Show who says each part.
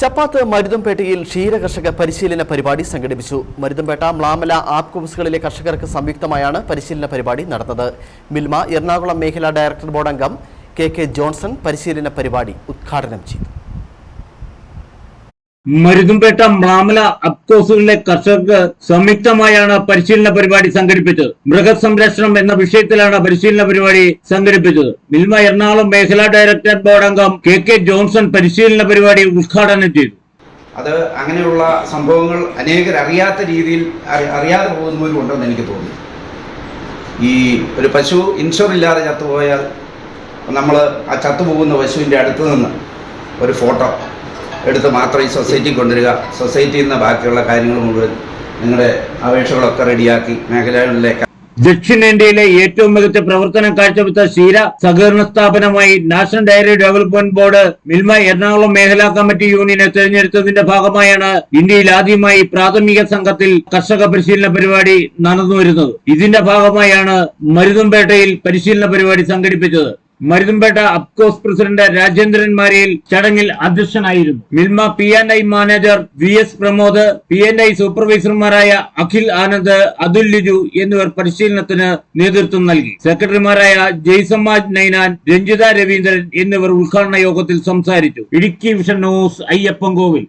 Speaker 1: ചപ്പാത്ത് മരുതംപേട്ടയിൽ ക്ഷീരകർഷക പരിശീലന പരിപാടി സംഘടിപ്പിച്ചു. മരുതംപേട്ട മ്ലാമല ആപ്കോസുകളിലെ കർഷകർക്ക് സംയുക്തമായാണ് പരിശീലന പരിപാടി നടന്നത്. മിൽമ എറണാകുളം മേഖലാ ഡയറക്ടർ ബോർഡ് അംഗം കെ കെ ജോൺസൺ പരിശീലന പരിപാടി ഉദ്ഘാടനം ചെയ്തു.
Speaker 2: മരുതുംപേട്ട മ്ലാമല അപ്കോസുകളിലെ കർഷകർക്ക് സംയുക്തമായാണ് പരിശീലന പരിപാടി സംഘടിപ്പിച്ചത്. മൃഗസംരക്ഷണം എന്ന വിഷയത്തിലാണ് പരിശീലന പരിപാടി സംഘടിപ്പിച്ചത്. മിൽമ എറണാകുളം മേഖലാ ഡയറക്ടർ ബോർഡ് അംഗം കെ കെ ജോൺസൺ പരിശീലന പരിപാടി ഉദ്ഘാടനം ചെയ്തു.
Speaker 3: അത് അങ്ങനെയുള്ള സംഭവങ്ങൾ അനേകർ അറിയാത്ത രീതിയിൽ അറി- അറിയാതെ പോകുന്നവരും എനിക്ക് തോന്നി. ഈ ഒരു പശു ഇൻഷുർ ഇല്ലാതെ ചത്തുപോയാൽ നമ്മൾ ആ ചത്തുപോകുന്ന പശുവിന്റെ അടുത്ത് നിന്ന് ഒരു ഫോട്ടോ എടുത്ത് മാത്രം ഈ സൊസൈറ്റി കൊണ്ടുവരിക. സൊസൈറ്റിയിൽ നിന്ന് ബാക്കിയുള്ള കാര്യങ്ങൾ മുഴുവൻ നിങ്ങളുടെ അപേക്ഷകളൊക്കെ റെഡിയാക്കി മേഖലകളിലേക്ക്.
Speaker 2: ദക്ഷിണേന്ത്യയിലെ ഏറ്റവും മികച്ച പ്രവർത്തനം കാഴ്ചവെച്ച ക്ഷീര സഹകരണ സ്ഥാപനമായി national dairy development board Milma Ernakulam മേഖലാ കമ്മിറ്റി യൂണിയനെ തെരഞ്ഞെടുത്തതിന്റെ ഭാഗമായാണ് ഇന്ത്യയിൽ ആദ്യമായി പ്രാഥമിക സംഘത്തിൽ കർഷക പരിശീലന പരിപാടി നടന്നുവരുന്നത്. ഇതിന്റെ ഭാഗമായാണ് മരുതമ്പേട്ടയിൽ പരിശീലന പരിപാടി സംഘടിപ്പിച്ചത്. മരുതംപേട്ട അപ്കോസ് പ്രസിഡന്റ് രാജേന്ദ്രൻ മാരിയിൽ ചടങ്ങിൽ അധ്യക്ഷനായിരുന്നു. Milma P and I manager V S Pramod P and I സൂപ്പർവൈസർമാരായ Akhil Anand Athul Liju എന്നിവർ പരിശീലനത്തിന് നേതൃത്വം നൽകി. സെക്രട്ടറിമാരായ ജയ്സമ്മ നൈനാൻ രഞ്ജിത രവീന്ദ്രൻ എന്നിവർ ഉദ്ഘാടന യോഗത്തിൽ സംസാരിച്ചു. Idukki vision news Ayyappankovil.